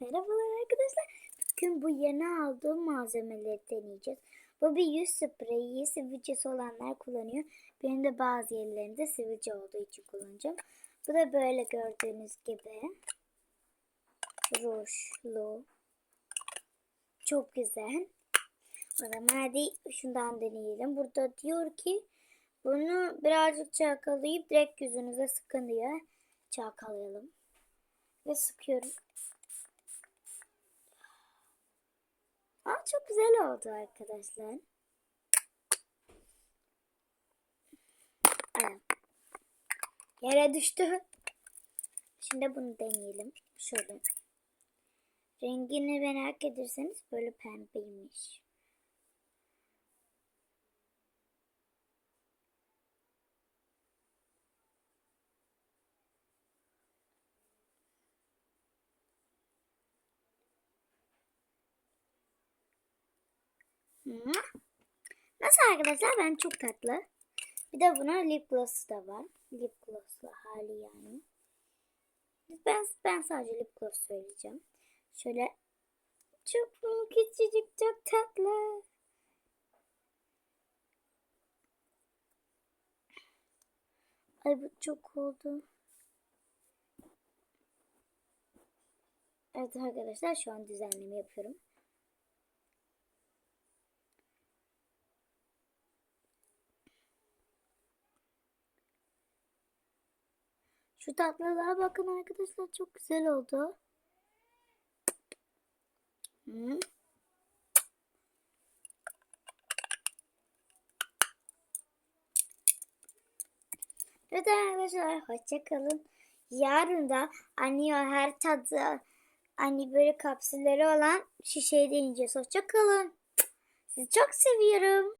Merhabalar arkadaşlar. Bugün bu yeni aldığım malzemeleri deneyeceğiz. Bu bir yüz spreyi. Sivilcesi olanlar kullanıyor. Benim de bazı yerlerinde sivilce olduğu için kullanacağım. Bu da böyle gördüğünüz gibi. Rujlu. Çok güzel. O zaman hadi şundan deneyelim. Burada diyor ki bunu birazcık çalkalayıp direkt yüzünüze sıkın diye çalkalayalım. Ve sıkıyorum. Çok güzel oldu arkadaşlar. Yere düştü. Şimdi bunu deneyelim. Şöyle. Rengini merak ederseniz böyle pembeymiş. Nasıl arkadaşlar? Ben çok tatlı. Bir de buna lip gloss'u da var. Lip gloss'lu hali yani. Ben, ben sadece lip gloss söyleyeceğim. Şöyle çok küçücük çok tatlı. Ay bu çok oldu. Evet arkadaşlar şu an düzenleme yapıyorum. Şu tatlılığa bakın arkadaşlar çok güzel oldu. Hı. Evet arkadaşlar hoşça kalın. Yarın da anne her tadı hani böyle kapsülleri olan şişeyi deneyeceğiz. Hoşça kalın. Sizi çok seviyorum.